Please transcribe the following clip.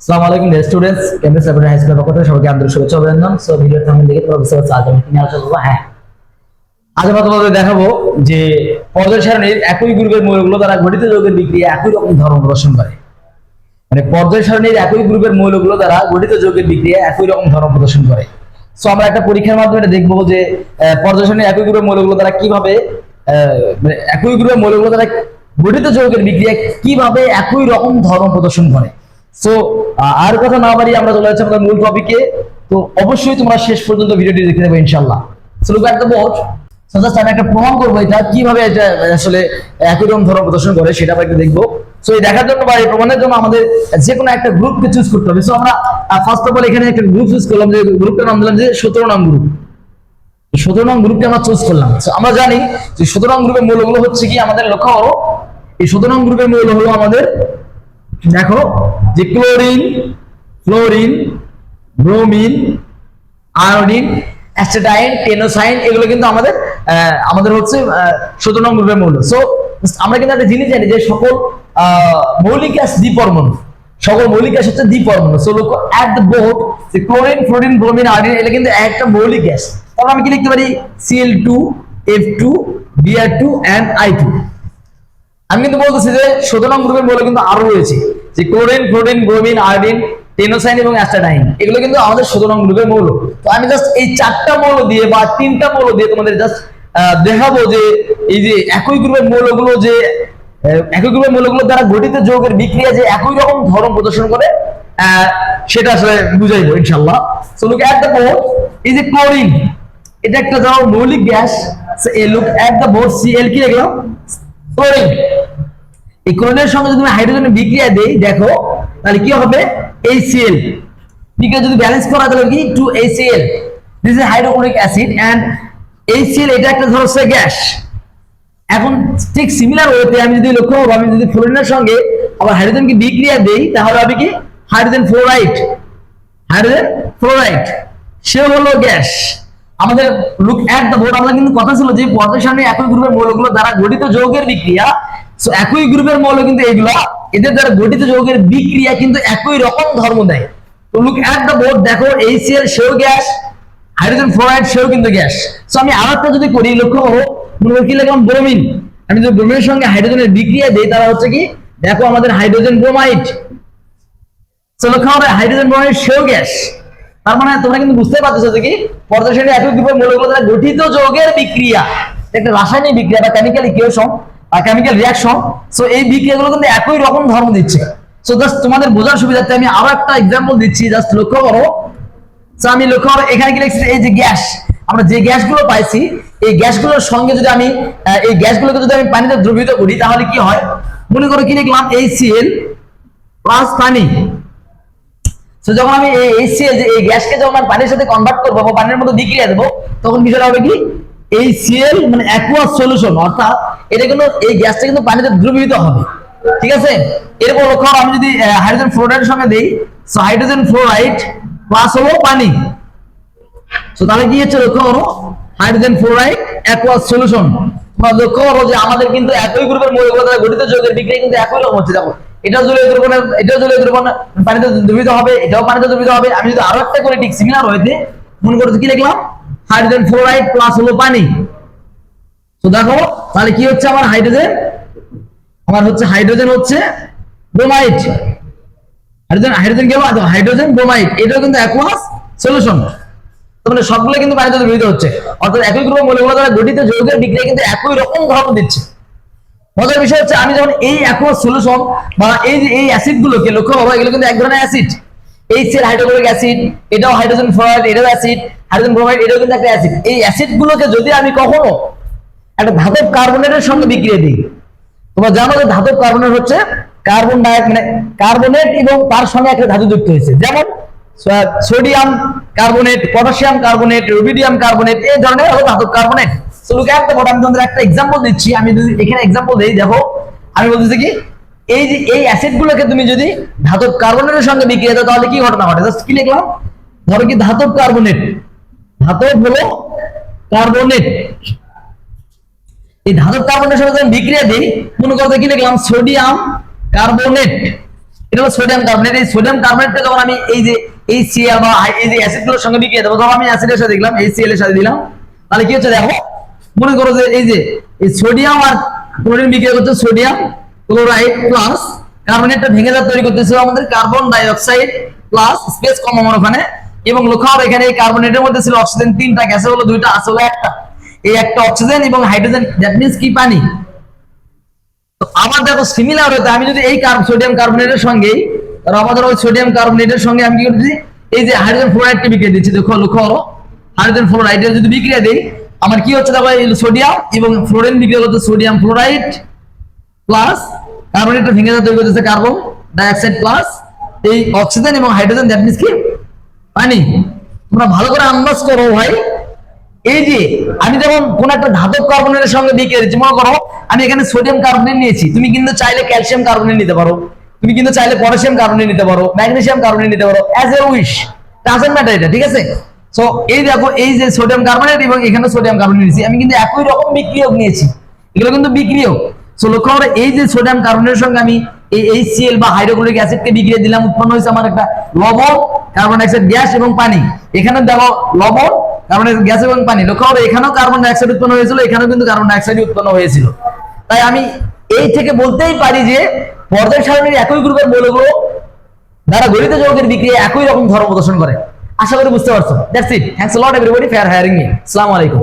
আসসালামু হ্যাঁ। একই রকম ধর্ম প্রদর্শন করে। মানে সো আমরা একটা পরীক্ষার মাধ্যমে দেখব যে পর্যায় একই গ্রুপের মৌলগুলো দ্বারা কীভাবে মানে একই গ্রুপের মৌলগুলো দ্বারা গঠিত যৌগের বিক্রিয়া কীভাবে একই রকম ধর্ম প্রদর্শন করে। সো আর কথা না বাড়িয়ে আমরা চলে যাচ্ছি আমাদের মূল টপিকে তো অবশ্যই তোমরা শেষ পর্যন্ত ভিডিওটি দেখে নেবে ইনশাল্লাহ so look at the board just আমি একটা প্রমাণ করব এটা, কীভাবে এটা আসলে একই রকম ধর্ম প্রদর্শন করে সেটা আমরা একটু দেখব। সো এই দেখার জন্য বা এই প্রমাণের জন্য আমাদের যে কোনো একটা গ্রুপকে চুজ করতে হবে। সো আমরা ফার্স্ট অফ অল এখানে একটা গ্রুপ চুজ করলাম, যে গ্রুপটার নাম দিলাম যে সতেরো নাম গ্রুপ সতেরো নং গ্রুপকে আমরা চুজ করলাম। আমরা জানি যে সতেরো নং গ্রুপের মৌলগুলো হচ্ছে কি আমাদের লক্ষ্য হলো এই সতেরো নং গ্রুপের মৌল হলো আমাদের দেখো যে chlorine, fluorine, bromine, iodine astatine tennessine, এগুলো কিন্তু আমাদের আমাদের হচ্ছে সতেরো নং গ্রুপের মৌল। সো আমরা কিন্তু একটা জিনিস জানি যে সকল মৌলিক গ্যাস দ্বিপরমাণু সকল মৌলিক গ্যাস হচ্ছে দ্বিপরমাণু so look at the board যে ক্লোরিন, ফ্লোরিন, ব্রোমিন, আয়োডিন এটা কিন্তু একটা মৌলিক গ্যাস তাহলে আমি কি লিখতে পারি? C L two F two B R two and I two আমি কিন্তু বলতেছি যে সতেরো নং গ্রুপের মৌল কিন্তু আরও রয়েছে যে chlorine fluorine bromine, iodine, tennessine এবং অ্যাস্টাডাইন। এগুলো কিন্তু আমাদের সতেরো নং গ্রুপের মৌল। তো আমি জাস্ট এই চারটা মৌল দিয়ে বা তিনটা মৌল দিয়ে তোমাদের জাস্ট দেখাবো যে এই যে একই গ্রুপের মৌলগুলো যে একই গ্রুপের মৌলগুলো দ্বারা গঠিত যৌগের বিক্রিয়া যে একই রকম ধর্ম প্রদর্শন করে সেটা আসলে বুঝাইবো ইনশাল্লাহ so look at the board এই যে ক্লোরিন, এটা একটা ধরো মৌলিক gas. A look at the board C L কি লিখলাম ক্লোরিন এই ক্লোরিনের সঙ্গে যদি আমি হাইড্রোজেনের বিক্রিয়া দেই, দেখো, তাহলে কি হবে? HCl বিক্রিয়া যদি ব্যালেন্স করা, তাহলে কি? Two HCl this is hydrochloric acid and HCl এটা একটা ধরো সে গ্যাস এখন ঠিক সিমিলার ওয়েতে আমি যদি লক্ষ্য করব, আমি যদি ফ্লোরিনের সঙ্গে আবার হাইড্রোজেনকে বিক্রিয়া দেই, তাহলে হবে কি? হাইড্রোজেন ফ্লোরাইড হাইড্রোজেন ফ্লোরাইড সে হলো গ্যাস আমাদের লুক অ্যাট দ্য বোর্ড আমাদের কিন্তু কথা ছিল যে সামনে একই গ্রুপের মৌলগুলো দ্বারা গঠিত যৌগের বিক্রিয়া সো একই গ্রুপের মৌল কিন্তু এগুলো এদের দ্বারা গঠিত যৌগের বিক্রিয়া কিন্তু একই রকম ধর্ম দেয়। তো লুক অ্যাট দ্য বোর্ড দেখো এইচসিএল সেও গ্যাস হাইড্রোজেন ফ্লোরাইড সেও কিন্তু গ্যাস। সো আমি আরেকটা যদি করি, লক্ষ্য করো, মনে কি লিখলাম ব্রোমিন আমি যদি ব্রোমিনের সঙ্গে হাইড্রোজেনের বিক্রিয়া দেই তারা হচ্ছে কি? দেখো আমাদের হাইড্রোজেন ব্রোমাইড সো লক্ষ্য হবে হাইড্রোজেন ব্রোমাইড সেও গ্যাস। তার মানে তোমরা কিন্তু বুঝতে পারতেছো যে কি? পর্যায় একই গ্রুপের মৌলগুলো দ্বারা গঠিত যৌগের বিক্রিয়া। একটা রাসায়নিক বিক্রিয়া বা কেমিক্যাল ইকুয়েশন আর কেমিক্যাল রিয়াকশন সো এই বিক্রিয়াগুলো কিন্তু একই রকম ধর্ম দিচ্ছে। সো জাস্ট তোমাদের বোঝার সুবিধার্থে আমি আরও একটা এক্সাম্পল দিচ্ছি জাস্ট লক্ষ্য করো। সো আমি লক্ষ্য করো, এখানে কি লিখছি? এই যে গ্যাস, আমরা যে গ্যাসগুলো পাইছি, এই গ্যাসগুলোর সঙ্গে যদি আমি এই গ্যাসগুলোকে যদি আমি পানিতে দ্রবীভূত করি, তাহলে কি হয়? মনে করো কি লিখলাম? এই প্লাস পানি। তো যখন আমি এই HCl যে এই গ্যাসকে যখন আমি পানির সাথে কনভার্ট করব বা পানির মধ্যে বিক্রিয়া দেবো, তখন বিষয়টা হবে কি? এই সিএল মানে অ্যাকুয়াস সলিউশন অর্থাৎ এটা কিন্তু এই গ্যাসটা কিন্তু পানিতে দ্রবীভূত হবে। ঠিক আছে? এরপর লক্ষ্য আমি যদি হাইড্রোজেন ফ্লোরাইডের সঙ্গে দেই সো হাইড্রোজেন ফ্লোরাইড প্লাস হলো পানি। তো তাহলে কি হচ্ছে লক্ষ্য করো হাইড্রোজেন ফ্লোরাইড অ্যাকুয়াস সলিউশন তোমরা লক্ষ্য করো যে আমাদের কিন্তু একই গ্রুপের মৌলগুলো দ্বারা গঠিত যৌগের বিক্রিয়া কিন্তু একই রকম হচ্ছে। দেখো, এটাও জলীয় দ্রবণ, এটাও জলীয় দ্রবণ পানিতে দ্রবীভূত হবে, এটাও পানিতে দ্রবীভূত হবে। আমি যদি আরও একটা করে ঠিক সিমিলার হয়েছে মনে করতে কি লিখলাম হাইড্রোজেন ফ্লোরাইড প্লাস হলো পানি। তো দেখো, তাহলে কি হচ্ছে আমার হাইড্রোজেন আমার হচ্ছে হাইড্রোজেন হচ্ছে ব্রোমাইড হাইড্রোজেন হাইড্রোজেন কি হবে? হাইড্রোজেন ব্রোমাইড এটাও কিন্তু অ্যাকুয়াস সলিউশন মানে সবগুলো কিন্তু পানিতে দ্রবীভূত হচ্ছে। অর্থাৎ একই গ্রুপ মৌলগুলো দ্বারা গঠিত যৌগের বিক্রিয়া কিন্তু একই রকম ধর্ম দিচ্ছে। মজার বিষয় হচ্ছে, আমি যখন এই অ্যাকুয়াস সলিউশন বা এই যে এই অ্যাসিড গুলোকে লক্ষ্য করব, এগুলো কিন্তু এক ধরনের অ্যাসিড এই সেল হাইড্রোক্লোরিক অ্যাসিড এটাও হাইড্রোজেন ফ্লোরাইড এটাও অ্যাসিড হাইড্রোজেন ব্রোমাইড এটাও কিন্তু একটা অ্যাসিড এই অ্যাসিড গুলোকে যদি আমি কখনো একটা ধাতব কার্বনেটের সঙ্গে বিক্রিয়া দিই। তোমরা জানো যে ধাতব কার্বনেট হচ্ছে কার্বন ডাই মানে কার্বনেট এবং তার সঙ্গে একটা ধাতু যুক্ত হয়েছে। যেমন sodium carbonate, potassium carbonate, rubidium carbonate, এই ধরনের হলো ধাতব কার্বনেট। আমি একটা এক্সাম্পল দিচ্ছি। আমি যদি এখানে এক্সাম্পল আমি কি, এই যে এই তুমি যদি ধাতব কার্বনেটের সঙ্গে তাহলে কি ঘটনা ঘটে? ধরো কি ধাতব কার্বনেট। ধাতব হলো কার্বনেট। এই ধাতব কার্বনের যদি আমি বিক্রিয়া দিই, মনে করতে কি লিখলাম সোডিয়াম কার্বনেট এটা হলো সোডিয়াম কার্বনেট এই সোডিয়াম কার্বনেটটা যখন আমি এই যে এই সিএল বা এই যে অ্যাসিডগুলোর সঙ্গে বিক্রিয়া দেবো, তখন আমি অ্যাসিডের সাথে দিলাম এই সিএল এর সাথে দিলাম। তাহলে কি হচ্ছে দেখো? মনে করো যে এই যে এই সোডিয়াম আর ক্লোরিন বিক্রিয়া করছে সোডিয়াম ক্লোরাইড প্লাস কার্বনেটটা ভেঙে যা তৈরি করতেছিল আমাদের carbon dioxide plus space কম আমার ওখানে। এবং লক্ষ্য এখানে এই কার্বনেটের মধ্যে ছিল অক্সিজেন তিনটা গ্যাসে হলো দুইটা আসলে একটা। এই একটা অক্সিজেন এবং হাইড্রোজেন দ্যাট মিন্স কি পানি? তো আমার দেখো সিমিলার হতে, আমি যদি এই কার্বন সোডিয়াম কার্বনেটের সঙ্গে আমাদের ওই সোডিয়াম কার্বনেটের সঙ্গে আমি কি করতেছি এই যে হাইড্রোজেন ফ্লোরাইডকে বিক্রিয়া দিচ্ছি, দেখো, লক্ষ্য করো হাইড্রোজেন ফ্লোরাইডের যদি বিক্রিয়া দেই, আমার কি হচ্ছে দেখো, এই সোডিয়াম এবং ফ্লোরিন বিক্রিয়া করতে সোডিয়াম ফ্লোরাইড প্লাস কার্বনেটটা ভেঙে যা তৈরি করতেছে কার্বন ডাইঅক্সাইড প্লাস এই অক্সিজেন এবং হাইড্রোজেন দ্যাট মিন্স কি? পানি। তোমরা ভালো করে আন্দাজ করো ভাই। এই যে, আমি যখন কোন একটা ধাতব কার্বনেটের সঙ্গে বিক্রিয়া দিচ্ছি মনে করো, আমি এখানে সোডিয়াম কার্বনেট নিয়েছি, তুমি কিন্তু চাইলে ক্যালসিয়াম কার্বনেট নিতে পারো, তুমি কিন্তু চাইলে পটাশিয়াম কার্বনেট নিতে পারো ম্যাগনেসিয়াম কার্বনেট নিতে পারো as a wish doesn't matter এটা, ঠিক আছে? সো এই দেখো, এই যে সোডিয়াম কার্বনেট এবং এখানে সোডিয়াম কার্বনেট নিয়েছি, আমি কিন্তু একই রকম বিক্রিয়ক নিয়েছি, এগুলো কিন্তু বিক্রিয়ক। সো লক্ষ্য করো, এই যে সোডিয়াম কার্বনেটের সঙ্গে আমি এই এইচসিএল বা হাইড্রোক্লোরিক অ্যাসিডকে বিক্রিয়া দিলাম, উৎপন্ন হয়েছে আমার একটা লবণ কার্বন ডাইঅক্সাইড গ্যাস এবং পানি। এখানে দেখো, লবণ কার্বন গ্যাস এবং পানি, লক্ষ্য করো, এখানেও কার্বন ডাইঅক্সাইড উৎপন্ন হয়েছিল, এখানেও কিন্তু কার্বন ডাইঅক্সাইড উৎপন্ন হয়েছিল। তাই আমি এই থেকে বলতেই পারি যে পর্যায় সারণীর একই গ্রুপের মৌলগুলো দ্বারা গঠিত যৌগের বিক্রিয়া একই রকম ধর্ম প্রদর্শন করে। আশা করি বুঝতে পারছ। That's it thanks lot everybody for hearing me আসসালামু আলাইকুম